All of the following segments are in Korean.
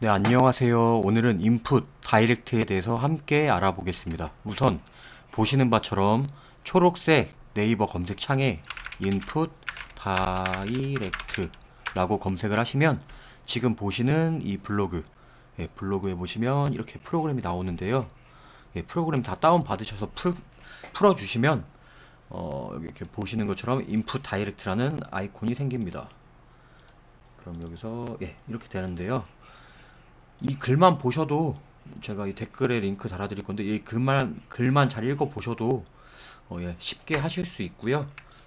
네, 안녕하세요. 오늘은 인풋 다이렉트에 대해서 함께 알아보겠습니다. 우선 보시는 바처럼 초록색 네이버 검색 창에 인풋 다이렉트라고 검색을 하시면 지금 보시는 이 블로그, 예, 블로그에 보시면 이렇게 프로그램이 나오는데요. 예, 프로그램 다 다운 받으셔서 풀, 풀어주시면 어, 이렇게 보시는 것처럼 인풋 다이렉트라는 아이콘이 생깁니다. 그럼 여기서 예, 이렇게 되는데요. 이 글만 보셔도 제가 이 댓글에 링크 달아드릴 건데 이 글만 글만 잘 읽어 보셔도 어, 예, 쉽게 하실 수 있고요.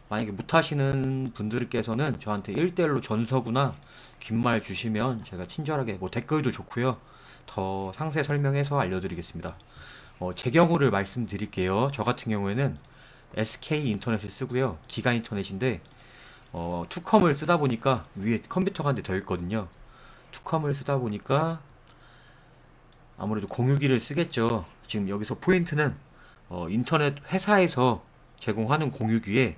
만약에 못하시는 분들께서는 저한테 1대1로 전서구나 긴말 주시면 제가 친절하게 뭐 댓글도 좋고요. 더 상세 설명해서 알려드리겠습니다. 어, 제 경우를 말씀드릴게요. 저 같은 경우에는 SK 인터넷을 쓰고요. 기가 인터넷인데 어, 투컴을 쓰다 보니까 위에 컴퓨터가 한 대 더 있거든요. 투컴을 쓰다 보니까 아무래도 공유기를 쓰겠죠. 지금 여기서 포인트는 어, 인터넷 회사에서 제공하는 공유기에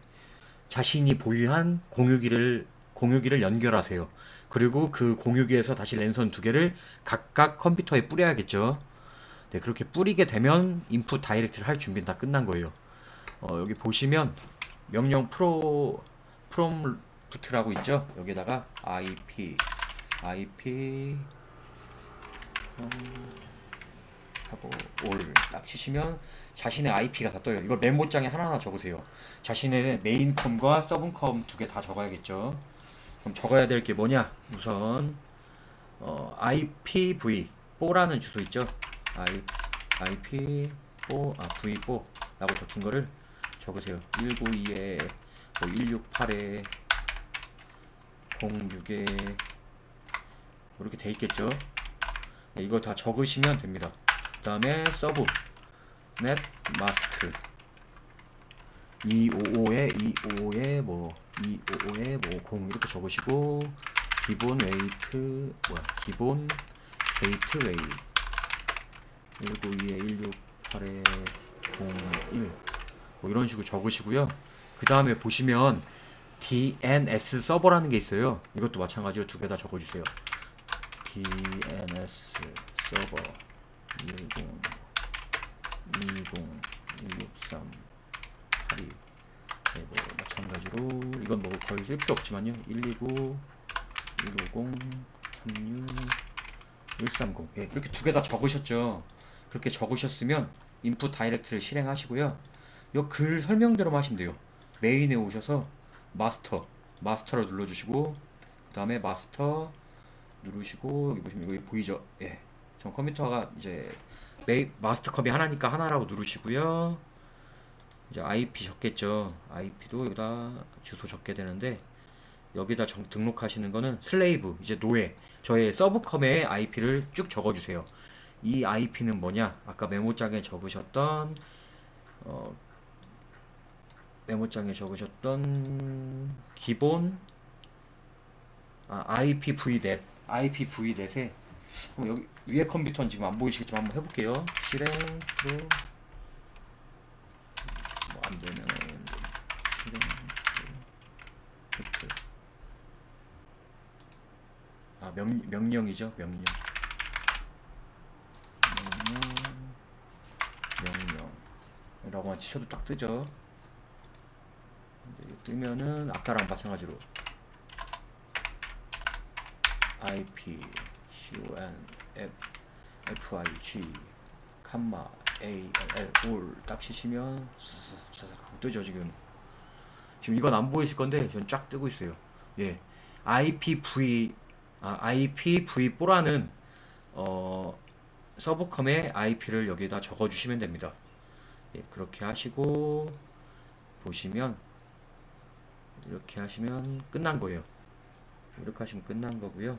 자신이 보유한 공유기를 공유기를 연결하세요. 그리고 그 공유기에서 다시 랜선 두 개를 각각 컴퓨터에 뿌려야겠죠. 네, 그렇게 뿌리게 되면 인풋 다이렉트를 할 준비는 다 끝난 거예요. 어, 여기 보시면 명령 프로 프롬프트라고 있죠. 여기다가 IP IP 하고 올 딱 치시면 자신의 IP가 다 떠요. 이걸 메모장에 하나하나 적으세요. 자신의 메인컴과 서브컴 두 개 다 적어야겠죠. 그럼 적어야 될 게 뭐냐? 우선 어, IPv 4라는 주소 있죠. I, IP 4, 아 V4라고 적힌 거를 적으세요. 192에 뭐 168에 06에 이렇게 돼 있겠죠. 네, 이거 다 적으시면 됩니다. 그 다음에 서브 넷 마스크 255에 255에 뭐 255에 뭐0 이렇게 적으시고 기본 웨이트 뭐야 기본 게이트 웨이 192에 168에 01 뭐 이런 식으로 적으시고요. 그 다음에 보시면 DNS 서버라는 게 있어요. 이것도 마찬가지로 두 개 다 적어주세요. DNS 서버 10 20 163 82 네, 뭐 마찬가지로 이건 뭐 거의 쓸 필요 없지만요. 129 150 36 130 예, 이렇게 두 개 다 적으셨죠. 그렇게 적으셨으면 인풋 다이렉트를 실행하시고요. 이 글 설명대로만 하시면 돼요. 메인에 오셔서 마스터 마스터를 눌러주시고 그 다음에 마스터 누르시고 여기 보시면 여기 보이죠? 예. 전 컴퓨터가 이제 메이 마스터컵이 하나니까 하나라고 누르시고요. 이제 IP 적겠죠. IP도 여기다 주소 적게 되는데 여기다 정, 등록하시는 거는 슬레이브 이제 노예 저의 서브컴의 IP를 쭉 적어주세요. 이 IP는 뭐냐? 아까 메모장에 적으셨던 어, 메모장에 적으셨던 기본 아, IPVnet IPVnet에 여기 위에 컴퓨터는 지금 안 보이시겠지만 한번 해볼게요. 실행 프로. 뭐 안 되면 실행 프로. 아 명, 명령이죠? 명령. 명령. 명령이라고만 치셔도 딱 뜨죠. 뜨면은 아까랑 마찬가지로. IP CON FIG 칸마 A L 올딱 치시면 사사사사 뜨죠 지금 지금 이건 안 보이실 건데 전 쫙 뜨고 있어요 예 IPv 아, IPv4라는 어 서브컴의 IP를 여기다 적어 주시면 됩니다 예 그렇게 하시고 보시면 이렇게 하시면 끝난 거예요 이렇게 하시면 끝난 거고요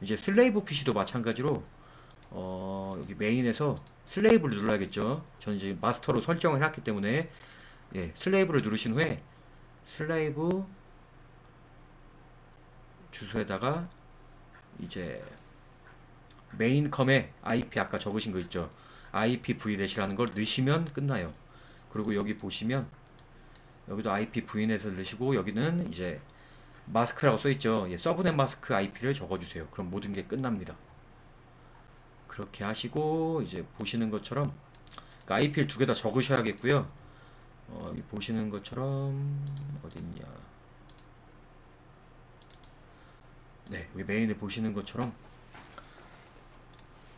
이제 슬레이브 PC도 마찬가지로 어, 여기 메인에서 슬레이브를 눌러야겠죠. 저는 이제 마스터로 설정을 해놨기 때문에 예, 슬레이브를 누르신 후에 슬레이브 주소에다가 이제 메인 컴에 IP 아까 적으신 거 있죠. IPVNet이라는 걸 넣으시면 끝나요. 그리고 여기 보시면 여기도 IPVNet을 넣으시고 여기는 이제 마스크라고 써있죠. 예, 서브넷 마스크 IP를 적어주세요. 그럼 모든 게 끝납니다. 그렇게 하시고 이제 보시는 것처럼 그러니까 IP를 두 개 다 적으셔야겠고요. 어, 보시는 것처럼 어딨냐? 네, 여기 메인에 보시는 것처럼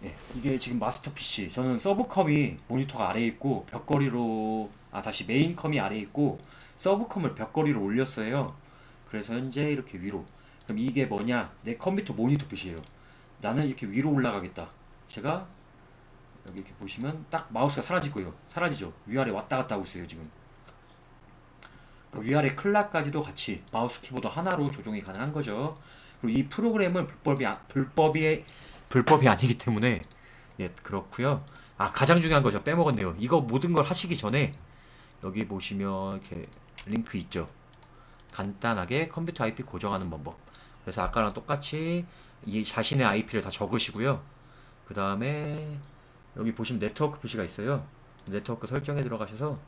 예, 이게 지금 마스터 PC. 저는 서브 컴이 모니터가 아래에 있고 벽걸이로 아 다시 메인 컴이 아래에 있고 서브 컴을 벽걸이로 올렸어요. 그래서 현재 이렇게 위로. 그럼 이게 뭐냐? 내 컴퓨터 모니터 빛이에요. 나는 이렇게 위로 올라가겠다. 제가 여기 이렇게 보시면 딱 마우스가 사라질 거예요. 사라지죠. 위아래 왔다 갔다 하고 있어요, 지금. 그 위아래 클락까지도 같이 마우스 키보드 하나로 조정이 가능한 거죠. 그리고 이 프로그램은 불법이 아- 불법이 불법이 아니기 때문에 예 그렇고요. 아 가장 중요한 거죠. 빼먹었네요. 이거 모든 걸 하시기 전에 여기 보시면 이렇게 링크 있죠. 간단하게 컴퓨터 IP 고정하는 방법. 그래서 아까랑 똑같이 이 자신의 IP를 다 적으시고요. 그 다음에 여기 보시면 네트워크 표시가 있어요. 네트워크 설정에 들어가셔서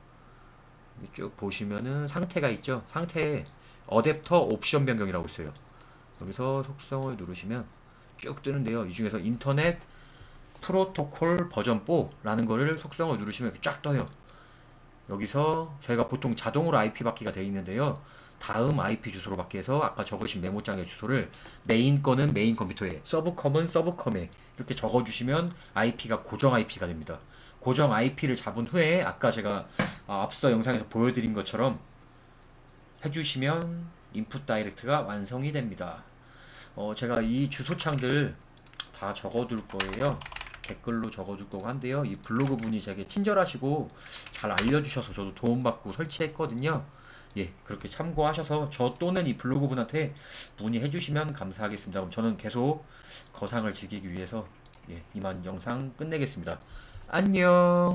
쭉 보시면은 상태가 있죠. 상태에 어댑터 옵션 변경이라고 있어요. 여기서 속성을 누르시면 쭉 뜨는데요. 이 중에서 인터넷 프로토콜 버전 4라는 거를 속성을 누르시면 쫙 떠요. 여기서 저희가 보통 자동으로 IP 받기가 돼 있는데요. 다음 IP 주소로 해서 아까 적으신 메모장의 주소를 메인 거는 메인 컴퓨터에, 서브컴은 서브컴에 이렇게 적어주시면 IP가 고정 IP가 됩니다. 고정 IP를 잡은 후에 아까 제가 아, 앞서 영상에서 보여드린 것처럼 해주시면 인풋 다이렉트가 완성이 됩니다. 어, 제가 이 주소창들 다 적어둘 거예요. 댓글로 적어둘 거고 한데요. 이 블로그 분이 되게 친절하시고 잘 알려주셔서 저도 도움받고 설치했거든요. 예, 그렇게 참고하셔서 저 또는 이 블로그 분한테 문의해 주시면 감사하겠습니다. 그럼 저는 계속 거상을 즐기기 위해서 예, 이만 영상 끝내겠습니다. 안녕!